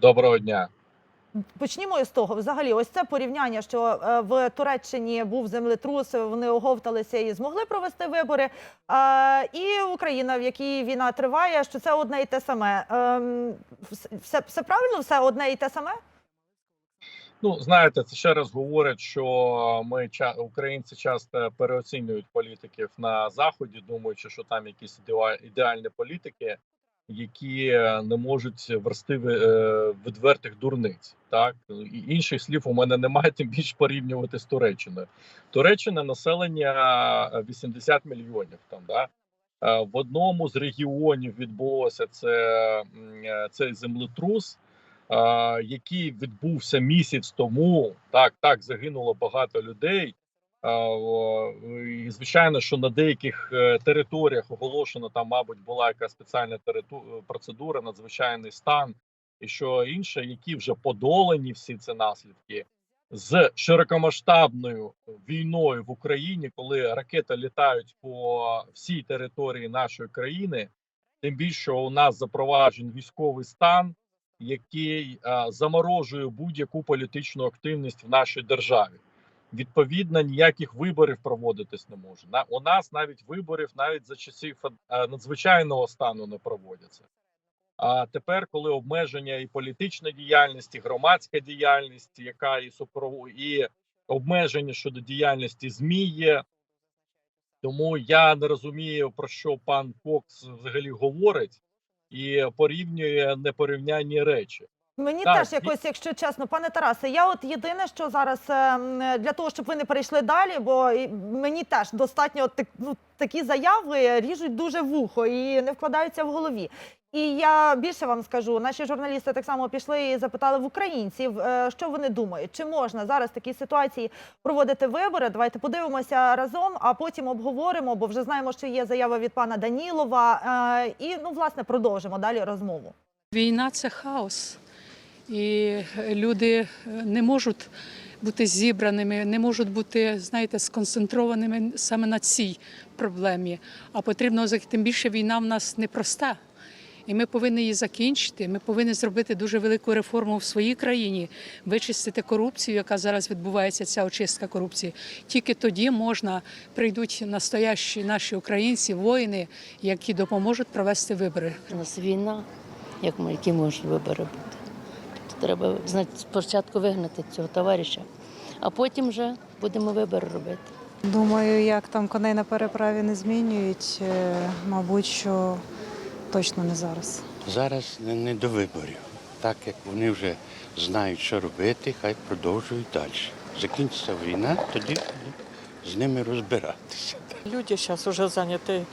Доброго дня. Почнімо із того. Взагалі, ось це порівняння, що е, в Туреччині був землетрус, вони оговталися і змогли провести вибори. І Україна, в якій війна триває, що це одне і те саме. Ем, Все, все правильно, все одне і те саме? Ну знаєте, це ще раз говорить, що ми українці часто переоцінюють політиків на заході, думаючи, що там якісь ідеальні політики, які е, не можуть версти е, відвертих дурниць. Так і інших слів у мене немає, тим більше порівнювати з Туреччиною. Туреччина населення е, 80 мільйонів. Там да Е, в одному з регіонів відбулося це е, цей землетрус. який відбувся місяць тому. Так, так загинуло багато людей. І звичайно, що на деяких е, територіях оголошено там, мабуть, була якась спеціальна териту- процедура, надзвичайний стан і що інше, які вже подолані всі ці наслідки з широкомасштабною війною в Україні, коли ракети літають по всій території нашої країни. Тим більше у нас запроваджений військовий стан, який а, заморожує будь-яку політичну активність в нашій державі. Відповідно, ніяких виборів проводитись не може. На у нас навіть виборів навіть за часів надзвичайного стану не проводяться. А тепер, коли обмеження і політична діяльність, і громадська діяльність, яка і супрово і обмеження щодо діяльності ЗМІ є. Тому я не розумію про що пан Кокс взагалі говорить і порівнює непорівнянні речі. Мені Так, теж якось, якщо чесно, пане Тарасе, я от єдине, що зараз ем, для того, щоб ви не перейшли далі, бо мені теж достатньо так, ну, такі заяви ріжуть дуже вухо і не вкладаються в голові. І я більше вам скажу, наші журналісти так само пішли і запитали в українців, е, що вони думають, чи можна зараз в такій ситуації проводити вибори. Давайте подивимося разом, а потім обговоримо, бо вже знаємо, що є заява від пана Данілова. е, І ну, власне, продовжимо далі розмову. Війна це хаос, і люди е, не можуть бути зібраними, не можуть бути, знаєте, сконцентрованими саме на цій проблемі. А потрібно тим більше війна в нас непроста. І ми повинні її закінчити. Ми повинні зробити дуже велику реформу в своїй країні, вичистити корупцію, яка зараз відбувається, ця очистка корупції. Тільки тоді можна прийдуть настоящі наші українці, воїни, які допоможуть провести вибори. У нас війна, як ми, які можуть вибори бути Тобто треба знати, спочатку вигнати цього товариша, а потім вже будемо вибори робити. Думаю, як там коней на переправі не змінюють, е, мабуть, що точно не зараз. Зараз не, не до виборів. Так як вони вже знають, що робити, хай продовжують далі. Закінчиться війна, тоді будуть з ними розбиратися. Люди сейчас уже заняты э,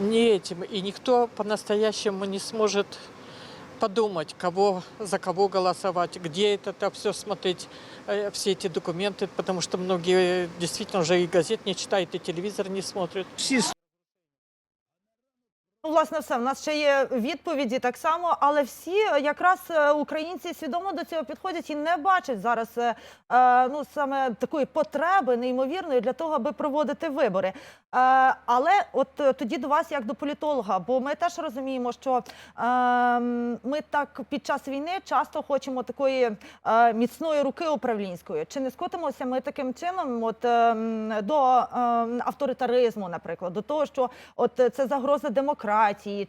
не этим, и никто по-настоящему не сможет подумать, кого, за кого голосовать, где это все смотреть, э, все эти документы, потому что многие действительно уже и газет не читают, и телевизор не смотрят. Всі Ну, власне, все. У нас ще є відповіді так само, але всі е, якраз е, українці свідомо до цього підходять і не бачать зараз е, ну саме такої потреби неймовірної для того, аби проводити вибори. Але от тоді до вас, як до політолога, бо ми теж розуміємо, що е, ми так під час війни часто хочемо такої міцної руки управлінської. Чи не скотимося ми таким чином, от е, до е, авторитаризму, наприклад, до того, що от це загроза демократії, чи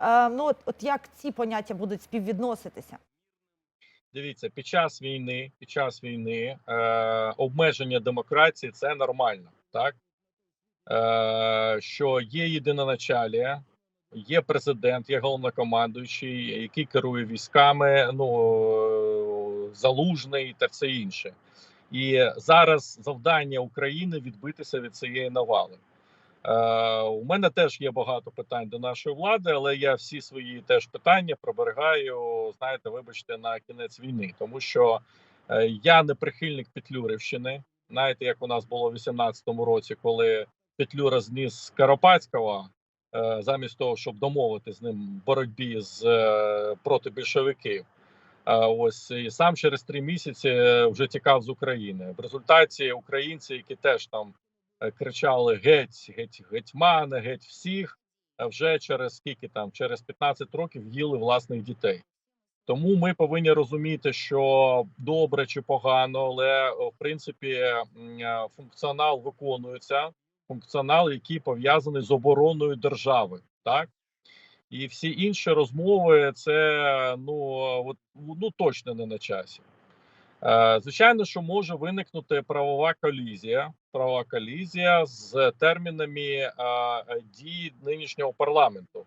е, ну от, як ці поняття будуть співвідноситися? Дивіться, під час війни, під час війни е, обмеження демократії це нормально, так е, що є єдиноначалія, є президент, є головнокомандуючий, який керує військами, ну залужний та все інше. І зараз завдання України відбитися від цієї навали. Е, у мене теж є багато питань до нашої влади, але я всі свої теж питання проберігаю, знаєте, вибачте, на кінець війни, тому що е, я не прихильник Петлюрівщини. Знаєте, як у нас було в 18-му році, коли Петлюра зніс Скоропадського, е, замість того, щоб домовити з ним боротьбі з проти більшовиків. Ось і сам через три місяці вже тікав з України. В результаті українці, які теж там кричали геть, геть, гетьмани, геть всіх. а Вже через скільки там, через 15 років їли власних дітей. Тому ми повинні розуміти, що добре чи погано, але в принципі е, функціонал виконується. Функціонал, який пов'язаний з обороною держави, так і всі інші розмови, це ну от, ну точно не на часі. Е, Звичайно, що може виникнути правова колізія, правова колізія з термінами е, дії нинішнього парламенту.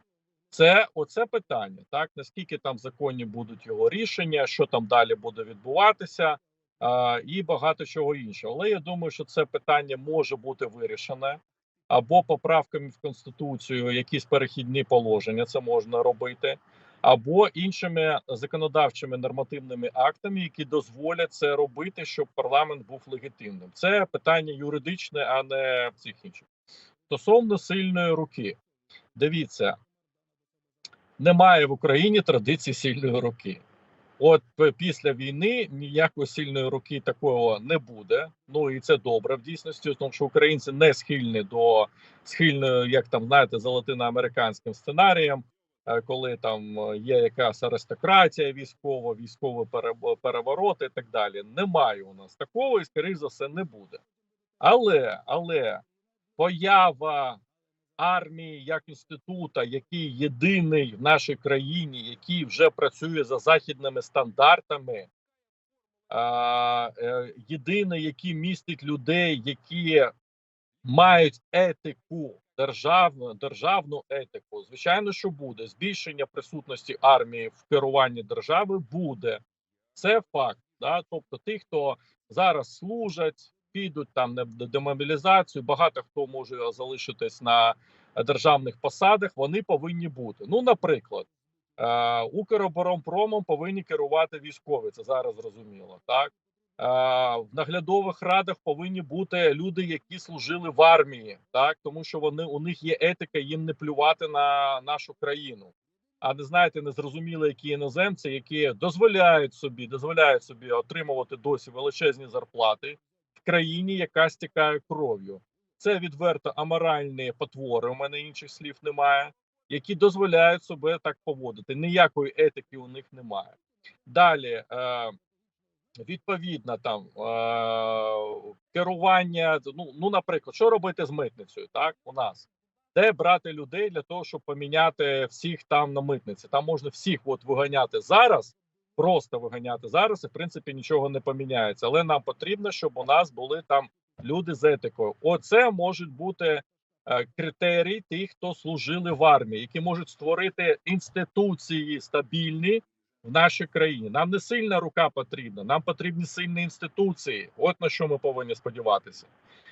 Це оце питання, так наскільки там законні будуть його рішення, що там далі буде відбуватися, е, і багато чого іншого. Але я думаю, що це питання може бути вирішене або поправками в конституцію, якісь перехідні положення, це можна робити, або іншими законодавчими нормативними актами, які дозволять це робити, щоб парламент був легітимним. Це питання юридичне, а не всіх інших. Стосовно сильної руки, дивіться, немає в Україні традиції сильної руки. От після війни ніякої сильної руки такого не буде. Ну і це добре в дійсності, тому що українці не схильні до схильної, як там знаєте, за латиноамериканським сценарієм, коли там е, є якась аристократія військова, військовий пере- переворот і так далі. Немає у нас такого, і скоріш за все не буде. Але але поява армії як інститута, який єдиний в нашій країні, який вже працює за західними стандартами, е, єдиний, який містить людей, які мають етику, державну, державну етику. Звичайно, що буде збільшення присутності армії в керуванні держави буде. Це факт. Да? Тобто, ті, хто зараз служать, підуть там на демобілізацію, багато хто може залишитись на державних посадах, вони повинні бути. Ну, наприклад, е, Укроборонпромом повинні керувати військові. Це зараз зрозуміло. Так в наглядових радах повинні бути люди, які служили в армії, так тому що вони у них є етика, їм не плювати на нашу країну. А не знаєте, незрозуміло, які іноземці, які дозволяють собі, дозволяють собі отримувати досі величезні зарплати в країні, яка стікає кров'ю. Це відверто аморальні потвори. У мене інших слів немає, які дозволяють себе так поводити. Ніякої етики у них немає. Далі. Е, Відповідно, там е- керування. Ну, ну, наприклад, що робити з митницею? Так, у нас де брати людей для того, щоб поміняти всіх там на митниці. Там можна всіх от виганяти зараз, просто виганяти зараз, і в принципі нічого не поміняється. Але нам потрібно, щоб у нас були там люди з етикою. Оце можуть бути е, критерії тих, хто служили в армії, які можуть створити інституції стабільні в нашій країні. Нам не сильна рука потрібна, нам потрібні сильні інституції. От на що ми повинні сподіватися.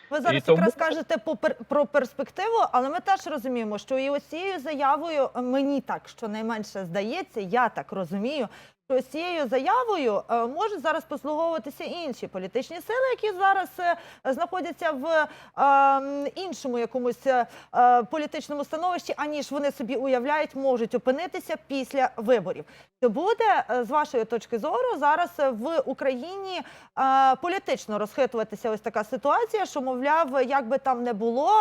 Ви зараз І тому- якраз кажете по пер- про перспективу, але ми теж розуміємо, що і ось цією заявою мені так щонайменше здається, я так розумію. Що цією заявою е, можуть зараз послуговуватися інші політичні сили, які зараз е, знаходяться в е, іншому якомусь е, політичному становищі, аніж вони собі уявляють, можуть опинитися після виборів. Чи буде з вашої точки зору зараз в Україні політично розхитуватися ось така ситуація, що мовляв, як би там не було,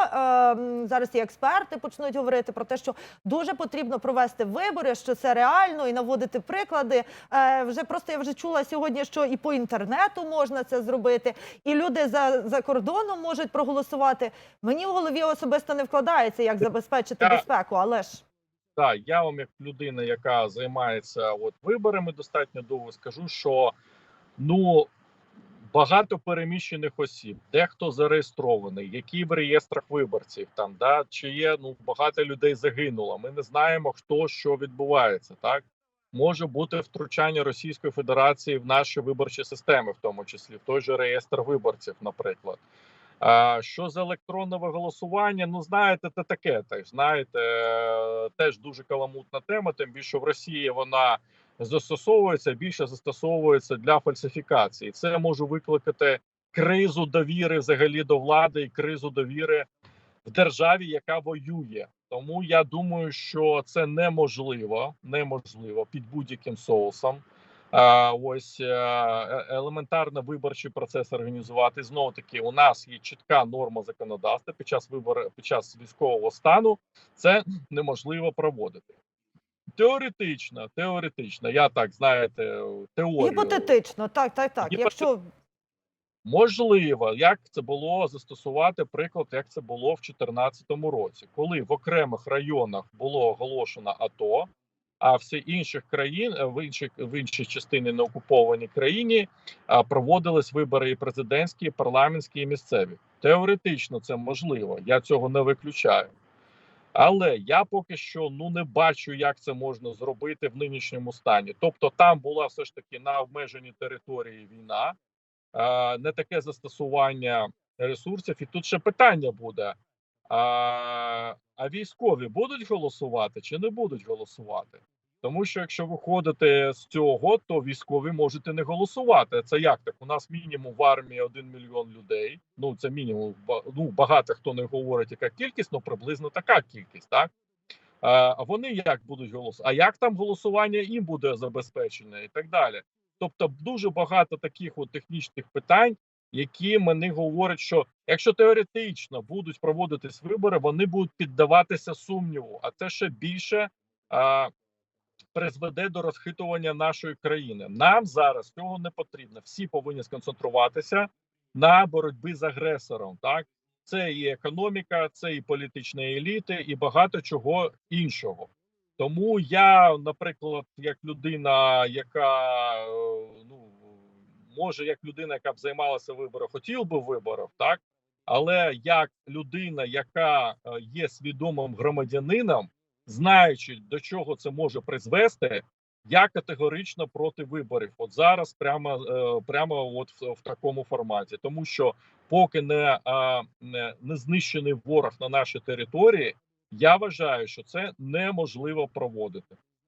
зараз і експерти почнуть говорити про те, що дуже потрібно провести вибори, що це реально, і наводити приклади. Е, Вже просто я вже чула сьогодні, що і по інтернету можна це зробити, і люди за, за кордоном можуть проголосувати. Мені в голові особисто не вкладається, як забезпечити Я- безпеку, але ж. Так, я вам, як людина, яка займається от виборами достатньо довго, скажу, що ну багато переміщених осіб, дехто зареєстрований, які в реєстрах виборців там, да чи є ну багато людей загинуло. Ми не знаємо, хто що відбувається. Так може бути втручання Російської Федерації в наші виборчі системи, в тому числі в той же реєстр виборців, наприклад. Що з електронного голосування? Ну знаєте, це таке теж знаєте, теж дуже каламутна тема. Тим більше в Росії вона застосовується більше застосовується для фальсифікації. Це може викликати кризу довіри взагалі до влади і кризу довіри в державі, яка воює. Тому я думаю, що це неможливо, неможливо під будь-яким соусом. А, ось е, е- елементарно виборчий процес організувати. Знову таки, у нас є чітка норма законодавства під час вибору, під час військового стану це неможливо проводити. теоретично, теоретично, я так знаєте, теорію. Гіпотетично, так, так, так. Гіпотет- Якщо Можливо, як це було застосувати приклад, як це було в 2014 році, коли в окремих районах було оголошено АТО, а всі інших країн е, в інших в іншій частині на окупованій країні проводились вибори і президентські, і парламентські, і місцеві. Теоретично це можливо, я цього не виключаю. Але я поки що ну не бачу, як це можна зробити в нинішньому стані. Тобто, там була все ж таки на обмеженій території війна, не таке застосування ресурсів. І тут ще питання буде: а, а військові будуть голосувати чи не будуть голосувати? Тому що якщо виходити з цього, то військові можуть не голосувати. Це як так? У нас мінімум в армії 1 мільйон людей. Ну це мінімум. Ну багато хто не говорить, яка кількість, ну приблизно така кількість, так. А вони як будуть голосувати? А як там голосування їм буде забезпечене і так далі? Тобто, дуже багато таких от технічних питань, які мені говорять, що якщо теоретично будуть проводитись вибори, вони будуть піддаватися сумніву, а це ще більше а, призведе до розхитування нашої країни. Нам зараз цього не потрібно. Всі повинні сконцентруватися на боротьбі з агресором. Так це і економіка, це і політичні еліти, і багато чого іншого. Тому я, наприклад, як людина, яка е, ну може, як людина, яка б займалася вибором, хотів би виборів, так але як людина, яка е, є свідомим громадянином, знаючи до чого це може призвести, я категорично проти виборів. От зараз прямо е, прямо от в, в такому форматі, тому що поки не, не, не знищений ворог на нашій території, я вважаю, що це неможливо проводити.